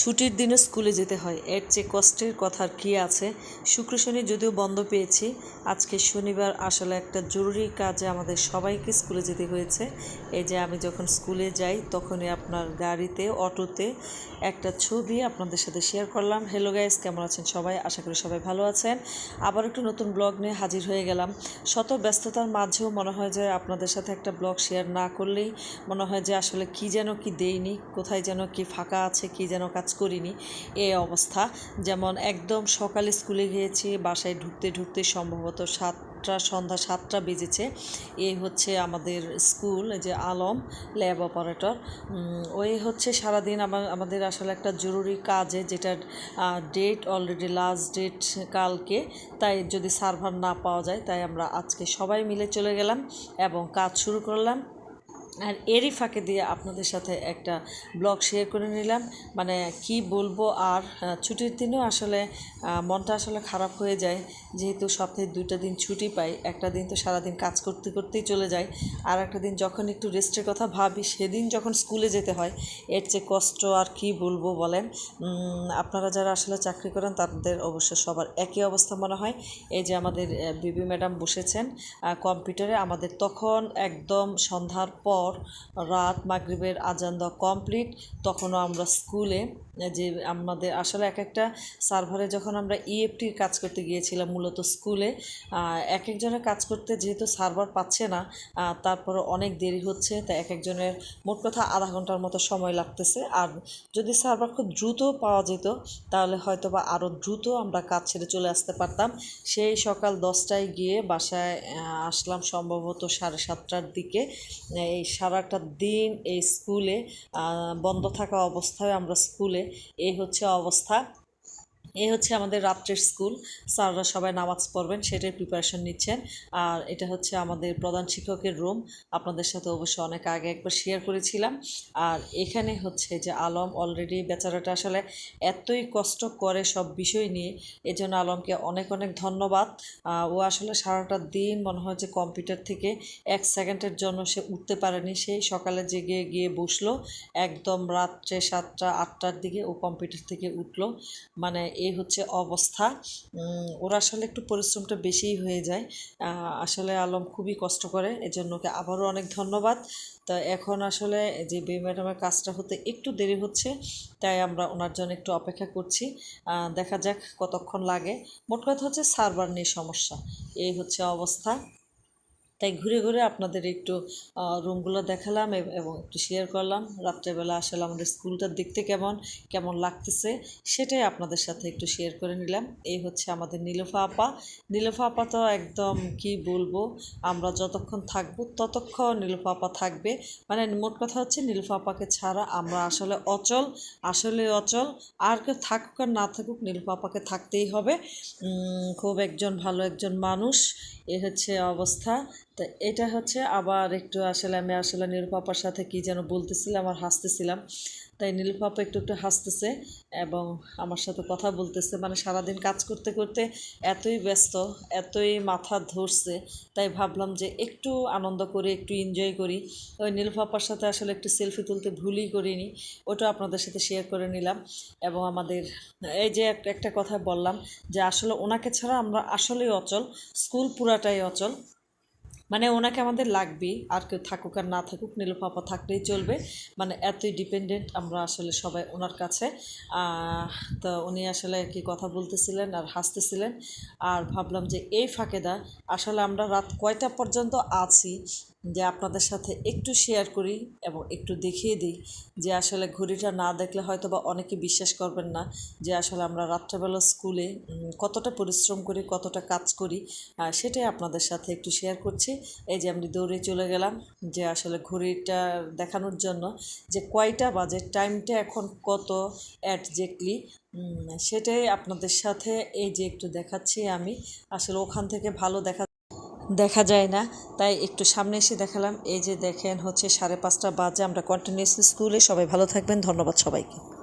ছুটির দিনে স্কুলে যেতে হয়। এর চেয়ে কষ্টের কথা কী আছে? শুক্র শনি যদিও বন্ধ পেয়েছি, আজকে শনিবার আসলে একটা জরুরি কাজে আমাদের সবাইকে স্কুলে যেতে হয়েছে। এই যে আমি যখন স্কুলে যাই, তখনই আপনার গাড়িতে, অটোতে একটা ছবি আপনাদের সাথে শেয়ার করলাম। হ্যালো গাইস কেমন আছেন সবাই? আশা করি সবাই ভালো আছেন। আবার একটু নতুন ব্লগ নিয়ে হাজির হয়ে গেলাম। শত ব্যস্ততার মাঝেও মনে হয় যে আপনাদের সাথে একটা ব্লগ শেয়ার না করলেই মনে হয় যে আসলে কি যেন কি দেইনি, কোথায় যেন কি ফাঁকা আছে, কি যেন কাজ করিনি এই অবস্থা। যেমন একদম সকালে স্কুলে গিয়েছি, বাসায় ঢুকতে ঢুকতে সম্ভবত সাতটা, সন্ধ্যা সাতটা বেজেছে। এই হচ্ছে আমাদের স্কুল যে আলম ল্যাব অপারেটর। ওই হচ্ছে সারাদিন আমার আমাদের আসলে একটা জরুরি কাজে যেটা ডেট অলরেডি লাস্ট ডেট কালকে। তাই যদি সার্ভার না পাওয়া যায়, তাই আমরা আজকে সবাই মিলে চলে গেলাম এবং কাজ শুরু করলাম। আর এরই ফাঁকে দিয়ে আপনাদের সাথে একটা ব্লগ শেয়ার করে নিলাম। মানে কি বলব আর ছুটির দিনও আসলে মনটা আসলে খারাপ হয়ে যায়। যেহেতু সপ্তাহে দুইটা দিন ছুটি পাই, একটা দিন তো সারাদিন কাজ করতে করতেই চলে যায়। আর একটা দিন যখন একটু রেস্টের কথা ভাবি, সেদিন যখন স্কুলে যেতে হয়, এর চেয়ে কষ্ট আর কি বলব বলেন? আপনারা যারা আসলে চাকরি করেন, তাদের অবশ্য সবার একই অবস্থা মনে হয়। এই যে আমাদের বিবি ম্যাডাম বসেছেন কম্পিউটারে আমাদের তখন একদম সন্ধ্যার পর রাত মাগরিবের আজান দেওয়া কমপ্লিট তখনও আমরা স্কুলে যে আমাদের আসলে এক একটা সার্ভারে যখন আমরা ইএফটির কাজ করতে গিয়েছিলাম মূলত স্কুলে এক একজনের কাজ করতে যেহেতু সার্ভার পাচ্ছে না তারপরে অনেক দেরি হচ্ছে তাই এক একজনের মোট কথা আধা ঘণ্টার মতো সময় লাগতেছে। আর যদি সার্ভার খুব দ্রুত পাওয়া যেত, তাহলে হয়তো বা আরও দ্রুত আমরা কাজ ছেড়ে চলে আসতে পারতাম। সেই সকাল দশটায় গিয়ে বাসায় আসলাম সম্ভবত সাড়ে সাতটার দিকে, এই সারাটা দিন এই স্কুলে বন্ধ থাকা অবস্থায় আমরা স্কুলে এই হচ্ছে অবস্থা। এই হচ্ছে আমাদের রাত্রের স্কুল। স্যাররা সবাই নামাজ পড়বেন সেটার প্রিপারেশন নিচ্ছেন। আর এটা হচ্ছে আমাদের প্রধান শিক্ষকের রুম আপনাদের সাথে অবশ্য অনেক আগে একবার শেয়ার করেছিলাম। আর এখানে হচ্ছে যে আলম অলরেডি বেচারাটা আসলে এতই কষ্ট করে সব বিষয় নিয়ে, এজন্য আলমকে অনেক অনেক ধন্যবাদ। ও আসলে সারাটা দিন মনে হয় যে কম্পিউটার থেকে এক সেকেন্ডের জন্য সে উঠতে পারেনি। সেই সকালে জেগে গিয়ে বসল। একদম রাত্রে সাতটা, আটটার দিকে ও কম্পিউটার থেকে উঠল। মানে এই হচ্ছে অবস্থা। ওরা আসলে একটু পরিশ্রমটা বেশিই হয়ে যায়। আসলে আলম খুবই কষ্ট করে, এজন্য ওকে আবারও অনেক ধন্যবাদ। তা এখন আসলে যে বে ম্যাডামের কাজটা হতে একটু দেরি হচ্ছে, তাই আমরা ওনার জন্য একটু অপেক্ষা করছি। দেখা যাক কতক্ষণ লাগে। মোট কথা হচ্ছে সার্ভার নিয়ে সমস্যা। এই হচ্ছে অবস্থা। তাই ঘুরে ঘুরে আপনাদের একটু রুমগুলো দেখালাম এবং একটু শেয়ার করলাম। রাত্রেবেলা আসলে আমাদের স্কুলটা দেখতে কেমন কেমন লাগতেছে সেটাই আপনাদের সাথে একটু শেয়ার করে নিলাম। এই হচ্ছে আমাদের নীলফা আপা। নীলফা আপা তো একদম কি বলব, আমরা যতক্ষণ থাকব ততক্ষণ নীলফা আপা থাকবে। মানে মোট কথা হচ্ছে নীলফা আপাকে ছাড়া আমরা আসলে অচল আসলে অচল। আর কেউ থাকুক আর না থাকুক নীলফা আপাকে থাকতেই হবে। খুব একজন ভালো একজন মানুষ। এ হচ্ছে অবস্থা। তো এটা হচ্ছে আবার একটু আসলে আমি আসলে নীলপাপার সাথে কি যেন বলতেছিলাম আর হাসতেছিলাম। তাই নীলপাপা একটু একটু হাসতেছে এবং আমার সাথে কথা বলতেছে। মানে সারাদিন কাজ করতে করতে এতই ব্যস্ত, এতই মাথা ধরছে। তাই ভাবলাম যে একটু আনন্দ করি, একটু এনজয় করি। ওই নীলপাপার সাথে আসলে একটু সেলফি তুলতে ভুলই করিনি। ওটা আপনাদের সাথে শেয়ার করে নিলাম এবং আমাদের, এই যে একটা কথা বললাম যে আসলে ওনাকে ছাড়া আমরা আসলেই অচল, স্কুল পুরাটাই অচল। মানে ওনাকে আমাদের লাগবেই, আর কেউ থাকুক আর না থাকুক নীলুফাপা থাকলেই চলবে। মানে এতই ডিপেন্ডেন্ট আমরা আসলে সবাই ওনার কাছে। তো উনি আসলে কি কথা বলতেছিলেন আর হাসতেছিলেন। আর ভাবলাম যে এই ফাঁকেদা আসলে আমরা রাত কয়টা পর্যন্ত আছি? যে আপনাদের সাথে একটু শেয়ার করি এবং একটু দেখিয়ে দিই যে আসলে ঘড়িটা না দেখলে হয়তো বা অনেকে বিশ্বাস করবেন না যে আসলে আমরা রাত্রেবেলা স্কুলে কতটা পরিশ্রম করি, কতটা কাজ করি সেটাই আপনাদের সাথে একটু শেয়ার করছি। এই যে আমি দৌড়ে চলে গেলাম যে আসলে ঘড়িটা দেখানোর জন্য যে কয়টা বাজে টাইমটা এখন কত অ্যাটজেক্টলি সেটাই আপনাদের সাথে এই যে একটু দেখাচ্ছি আমি। আসলে ওখান থেকে ভালো দেখা দেখা যায় না। তাই একটু সামনে এসে দেখালাম। এই যে দেখেন হচ্ছে সাড়ে পাঁচটা বাজে। আমরা কন্টিনিউসলি স্কুলে সবাই ভালো থাকবেন। ধন্যবাদ সবাইকে।